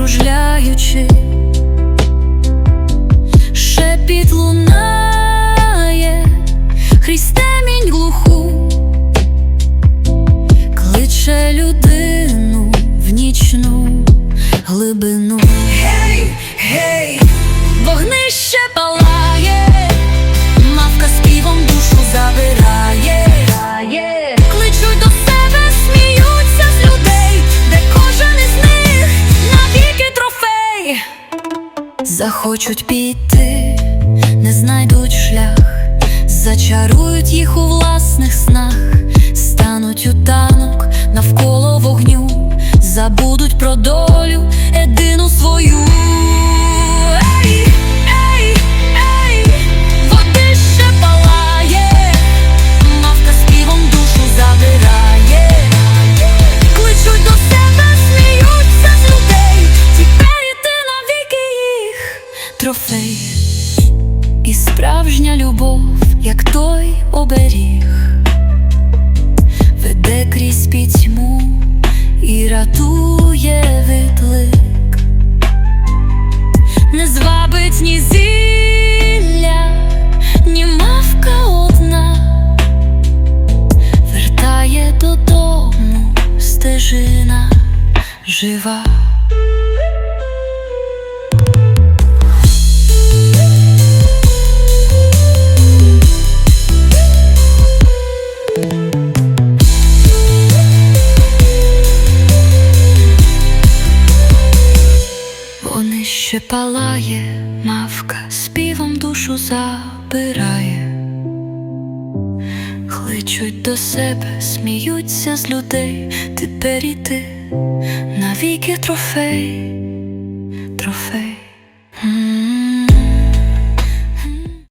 кружляючи, Захочуть піти, не знайдуть шлях, зачарують їх у власних снах, стануть у танок навколо вогню, забудуть про долю, справжня любов, як той оберіг, веде крізь пітьму і рятує виклик, не звабить ні зілля, ні мавка одна, вертає додому стежина жива. Палає, мавка співом душу забирає, кличуть до себе, сміються з людей, тепер і ти навіки трофей, трофей.